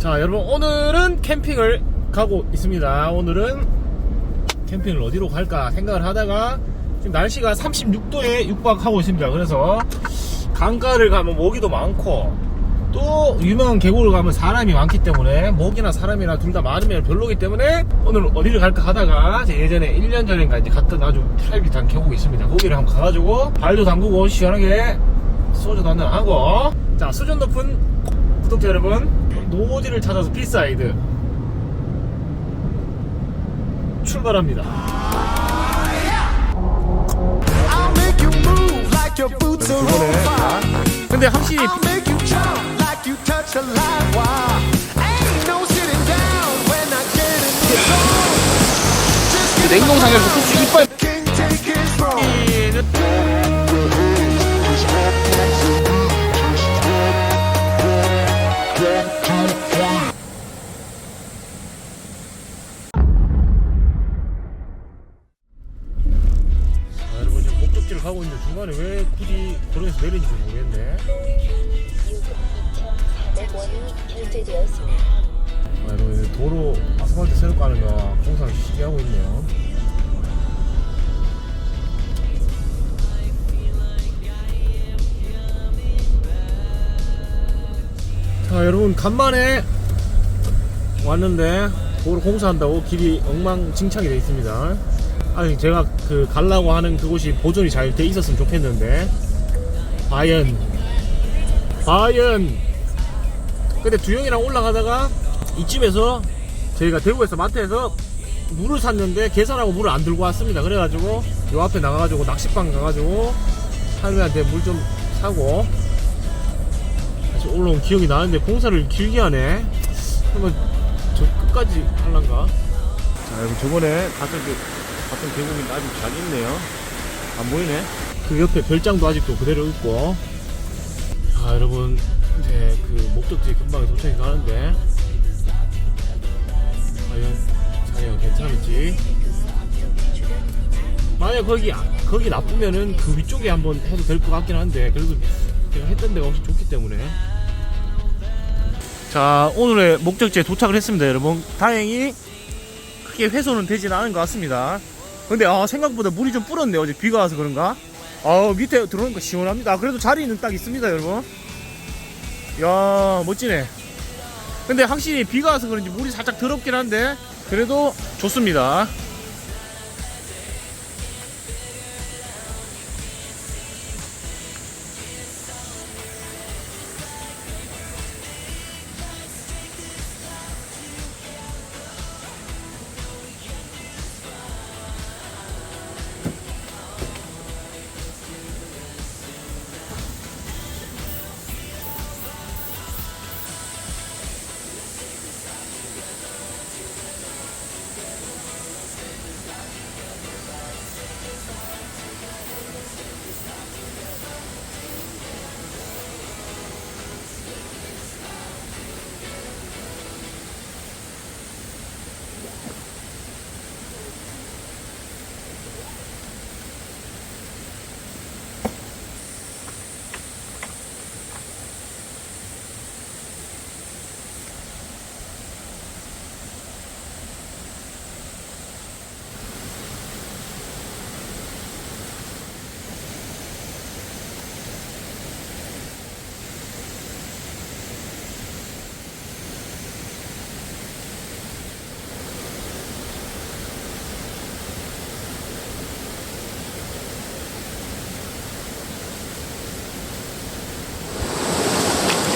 자 여러분 오늘은 캠핑을 가고 있습니다. 오늘은 캠핑을 어디로 갈까 생각을 하다가 지금 날씨가 36도에 육박하고 있습니다. 그래서 강가를 가면 모기도 많고 또 유명한 계곡을 가면 사람이 많기 때문에 모기나 사람이나 둘 다 많으면 별로기 때문에 오늘 어디를 갈까 하다가 제 예전에 1년 전인가 이제 갔던 아주 프라이빗한 계곡이 있습니다. 거기를 한번 가가지고 발도 담그고 시원하게 소주도 한잔 하고. 자 수준 높은 구독자 여러분 노지를 찾아서 비사이드 출발합니다 fire. 근데 확실히 get 냉동 상에서 소스 이빨 여러분 지금 목적지를 가고 있는데 중간에 왜 굳이 도로에서 내리는지 모르겠네 2,400원이 결제되었습니다. 아, 여러분 이제 도로 아스팔트 새로 까는 거 공사를 시게 하고 있네요 자 여러분 간만에 왔는데 도로 공사한다고 길이 엉망진창이 돼 있습니다. 아니 제가 그 가려고 하는 그곳이 보존이 잘 돼 있었으면 좋겠는데. 과연 과연. 근데 두영이랑 올라가다가 이쯤에서 저희가 대구에서 마트에서 물을 샀는데 계산하고 물을 안 들고 왔습니다. 그래가지고 요 앞에 나가가지고 낚시방 가가지고 할머니한테 물 좀 사고 올라온 기억이 나는데 공사를 길게 하네. 한번 저 끝까지 할란가? 자 여기 저번에 갔던 그 갔던 계곡이 아직 잘 있네요. 안 보이네. 그 옆에 별장도 아직도 그대로 있고. 자 여러분 이제 그 목적지 금방 도착이 가는데. 과연 자리가 괜찮을지. 만약 거기 거기 나쁘면은 그 위쪽에 한번 해도 될 것 같긴 한데 그래도 제가 했던 데가 훨씬 좋기 때문에 자 오늘의 목적지에 도착을 했습니다 여러분. 다행히 크게 훼손은 되진 않은 것 같습니다. 근데 아 생각보다 물이 좀 불었네요. 어제 비가 와서 그런가? 아 밑에 들어오니까 시원합니다. 그래도 자리는 딱 있습니다 여러분. 야 멋지네. 근데 확실히 비가 와서 그런지 물이 살짝 더럽긴 한데 그래도 좋습니다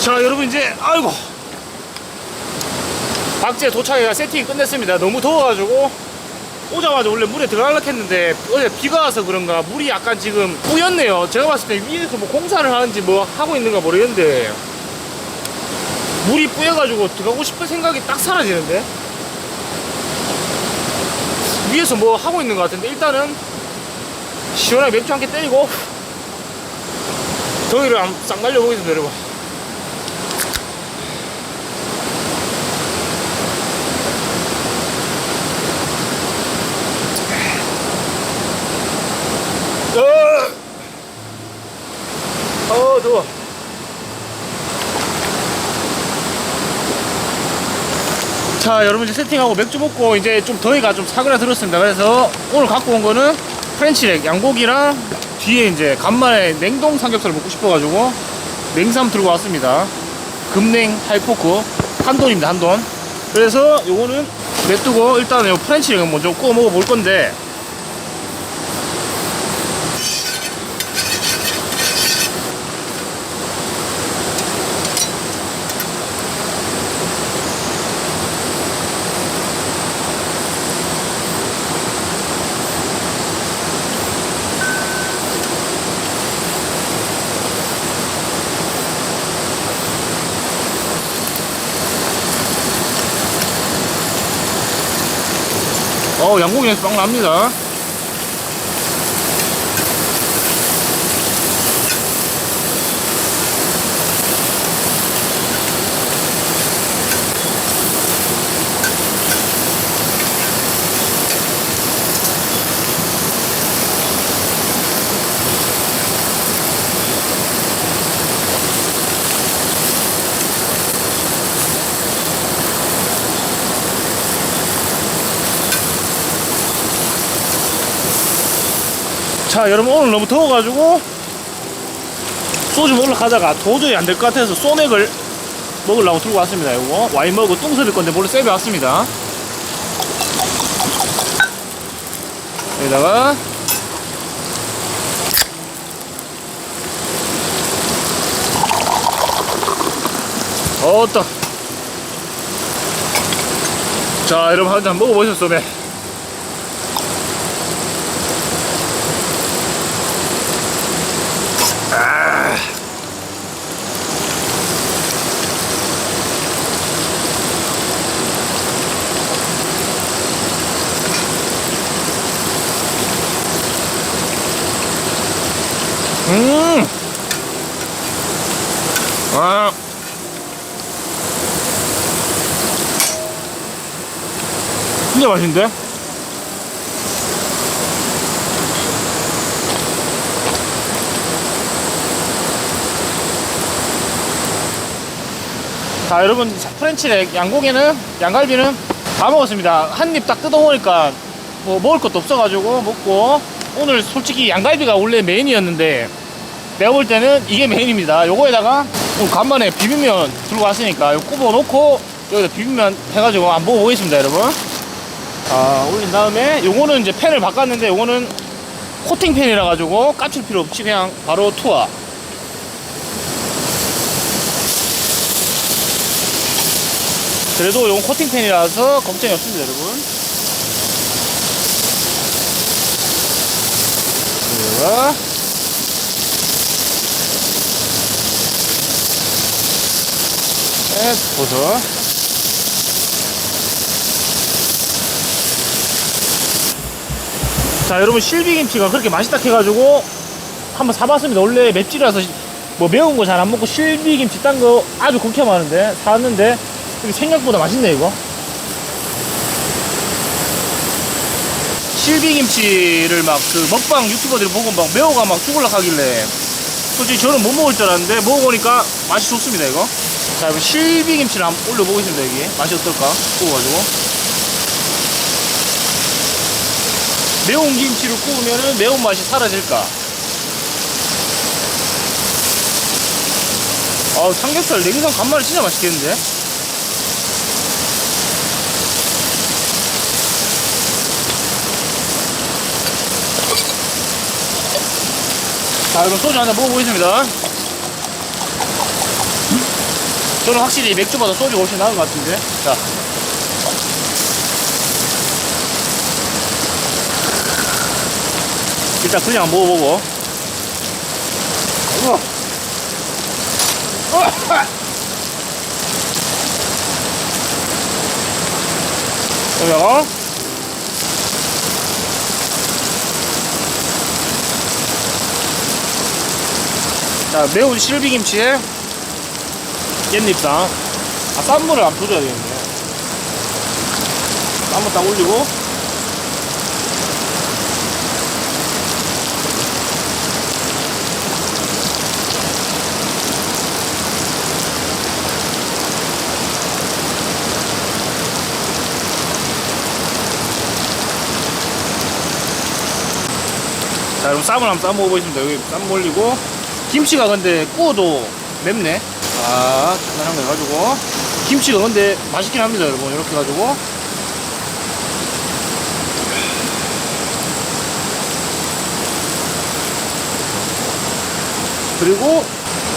자 여러분 이제 아이고. 박제 도착해가 세팅이 끝냈습니다. 너무 더워가지고 오자마자 원래 물에 들어가려고 했는데 어제 비가 와서 그런가 물이 약간 지금 뿌였네요. 제가 봤을 때 위에서 뭐 공사를 하는지 뭐 하고 있는가 모르겠는데 물이 뿌여가지고 들어가고 싶은 생각이 딱 사라지는데? 위에서 뭐 하고 있는 것 같은데 일단은 시원하게 맥주 한 개 때리고 더위를 싹 날려보겠습니다 여러분 어, 어, 더워. 자 여러분 이제 세팅하고 맥주 먹고 이제 좀 더위가 좀 사그라들었습니다. 그래서 오늘 갖고 온 거는 프렌치렉 양고기랑 뒤에 이제 간만에 냉동 삼겹살을 먹고 싶어가지고 냉삼 들고 왔습니다. 금냉 하이포크 한돈입니다 한돈. 그래서 요거는 냅두고 일단 요 프렌치렉은 먼저 구워 먹어 볼 건데 어 양고기에서 빵 납니다 자 여러분 오늘 너무 더워가지고 소주 먹으러 가다가 도저히 안 될 것 같아서 소맥을 먹으려고 들고 왔습니다 이거. 와인 먹고 똥 썰을 건데 몰래 세배 왔습니다. 여기다가 어따. 자 여러분 한잔 먹어보셨어 소맥 음. 아. 진짜 맛있는데? 자 여러분 프렌치렉 양고기는 양갈비는 다 먹었습니다 한 입 딱 뜯어보니까 뭐 먹을 것도 없어가지고 먹고 오늘 솔직히 양갈비가 원래 메인이었는데 내가 볼 때는 이게 메인입니다. 요거에다가 간만에 비빔면 들고 왔으니까 요 굽어 놓고 여기다 비빔면 해가지고 한번 먹어보겠습니다 여러분. 자 올린 다음에 요거는 이제 팬을 바꿨는데 요거는 코팅 팬이라 가지고 까칠 필요 없이 그냥 바로 투하. 그래도 요건 코팅 팬이라서 걱정이 없습니다 여러분. 여기다 버섯 자 여러분 실비김치가 그렇게 맛있다 해가지고 한번 사봤습니다. 원래 맵찔이라서 뭐 매운 거 잘 안 먹고 실비김치 딴 거 아주 극혐하는데 사왔는데 생각보다 맛있네 이거. 실비김치를 막 그 먹방 유튜버들이 보고 막 매워가 막 죽을라 하길래 솔직히 저는 못 먹을 줄 알았는데 먹어보니까 맛이 좋습니다 이거 자 여러분 실비김치를 한번 올려보겠습니다 여기 맛이 어떨까? 구워가지고. 매운 김치를 구우면은 매운맛이 사라질까? 아 삼겹살 냉삼 간만에 진짜 맛있겠는데? 자 여러분 소주 한잔 먹어보겠습니다 저는 확실히 맥주보다 소주가 훨씬 나은 것 같은데 자 일단 그냥 먹어보고. 우와. 여기다가 자 매운 실비김치에 깻잎당 아 쌈물을 안 뿌려야 되겠네. 쌈물 딱 올리고. 자 그럼 쌈을 한번 싸먹어 보겠습니다. 여기 쌈 올리고. 김치가 근데 구워도 맵네. 아 간단한 거 해가지고 김치가 근데 맛있긴 합니다, 여러분. 이렇게 해가지고 그리고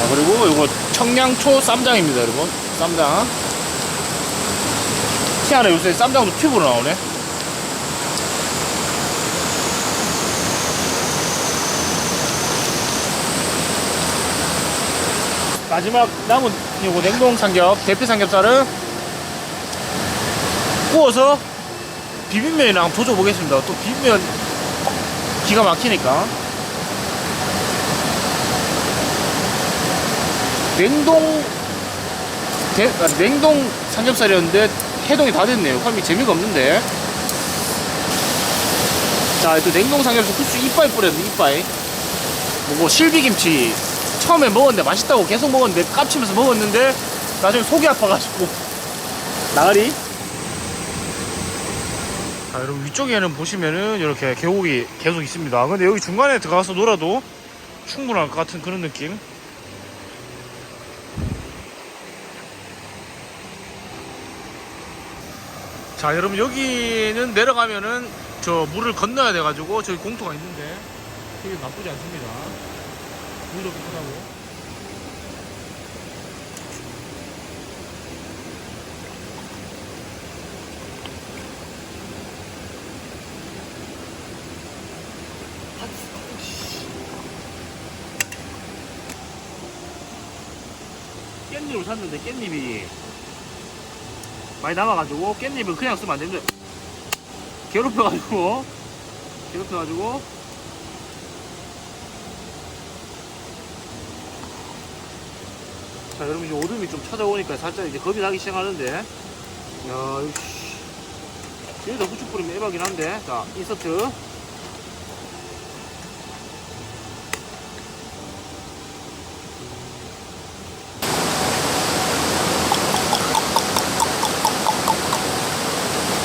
아, 그리고 이거 청양초 쌈장입니다, 여러분. 쌈장. 희한해 요새 쌈장도 튜브로 나오네. 마지막 남은 요거 냉동 삼겹 대패 삼겹살을 구워서 비빔면이랑 조져 보겠습니다. 또 비빔면 기가 막히니까. 냉동 대, 아, 냉동 삼겹살이었는데 해동이 다 됐네요. 그럼 재미가 없는데. 자, 또 냉동 삼겹살 후추 이빠이 뿌렸네, 이빠이. 뭐, 뭐 실비김치 처음에 먹었는데 맛있다고 계속 먹었는데 깝치면서 먹었는데 나중에 속이 아파가지고 나가리. 자, 여러분 위쪽에는 보시면은 이렇게 계곡이 계속 있습니다. 근데 여기 중간에 들어가서 놀아도 충분할 것 같은 그런 느낌. 자 여러분 여기는 내려가면은 저 물을 건너야 돼가지고 저기 공터가 있는데 되게 나쁘지 않습니다 물도 깨끗하고? 깻잎을 샀는데 깻잎이 많이 남아가지고 깻잎은 그냥 쓰면 안 되는데. 괴롭혀가지고. 괴롭혀가지고 자 여러분 이제 오름이 좀 찾아오니까 살짝 이제 겁이 나기 시작하는데. 야 이씨. 여기다 후추 뿌리면 에바긴 한데. 자 인서트.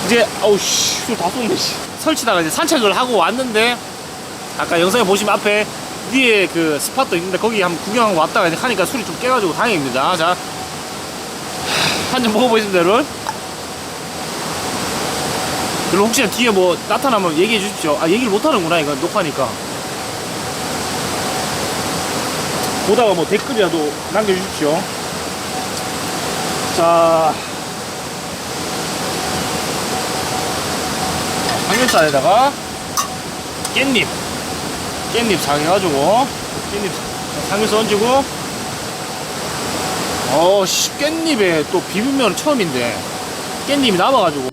이제 어우씨 술다 쏟네 씨. 설치다가 이제 산책을 하고 왔는데 아까 영상에 보시면 앞에 위에 그 스팟도 있는데 거기 한번 구경하고 왔다가 하니까 술이 좀 깨가지고 다행입니다. 자 한 잔 먹어보겠습니다 여러분. 그리고 혹시나 뒤에 뭐 나타나면 얘기해 주십시오. 아 얘기를 못하는구나 이거 녹화니까. 보다가 뭐 댓글이라도 남겨주십시오. 자 삼겹살에다가 깻잎 깻잎 상해가지고. 깻잎 상해서 얹고. 어씨 깻잎에 또 비빔면은 처음인데. 깻잎이 남아가지고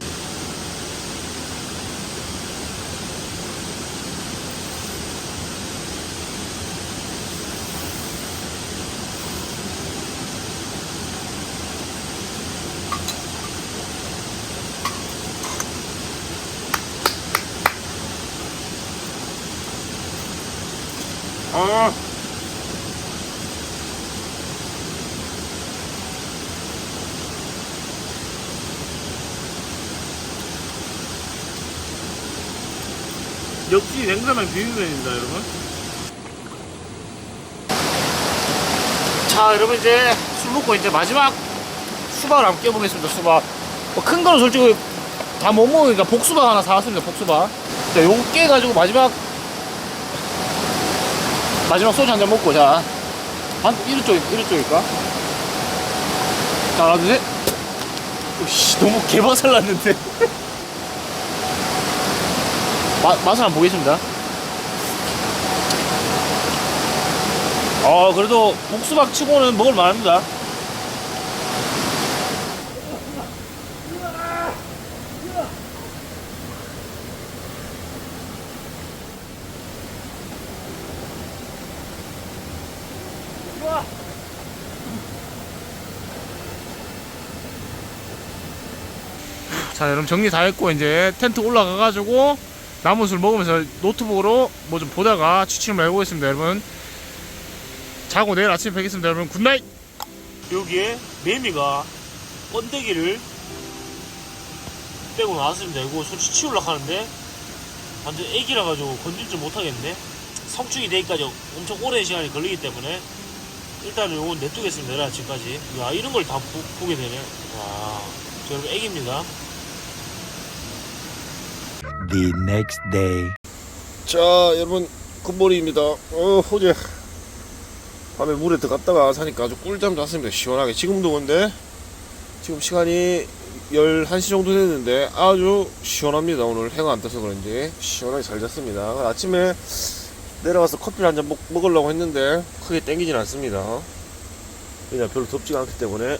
아 역시 냉삼면 비빔면입니다 여러분. 자 여러분 이제 술 먹고 이제 마지막 수박을 한번 깨보겠습니다 수박. 뭐 큰 거는 솔직히 다 못 먹으니까 복수박 하나 사왔습니다 복수박. 자 요거 깨가지고 마지막 마지막 소주 한 잔 먹고 자. 한, 이런 쪽 이런 쪽일까? 자 하나 둘 셋. 오씨 너무 개박살 났는데. 마, 맛을 한번 보겠습니다. 어 그래도 복수박 치고는 먹을 만합니다 자 여러분 정리 다 했고 이제 텐트 올라가가지고 남은 술 먹으면서 노트북으로 뭐 좀 보다가 취침을 해보겠습니다 여러분 자고 내일 아침에 뵙겠습니다 여러분 굿나잇 여기에 매미가 번데기를 빼고 나왔습니다 이거 솔직히 치우려고 하는데 완전 애기라 가지고 건들지 못하겠네 성충이 되기까지 엄청 오랜 시간이 걸리기 때문에 일단은 요건 내두겠습니다. 내가 지금까지. 야, 이런 걸 다 보게 되네. 와, 저 여러분 애기입니다. The next day. 자 여러분 굿모닝입니다. 어 어제 밤에 물에 들어갔다가 사니까 아주 꿀잠 잤습니다. 시원하게. 지금도 근데 지금 시간이 11시 정도 됐는데 아주 시원합니다. 오늘 해가 안 떠서 그런지. 시원하게 잘 잤습니다. 아침에 내려가서 커피를 한 잔 먹으려고 했는데 크게 땡기진 않습니다. 왜냐 별로 덥지가 않기 때문에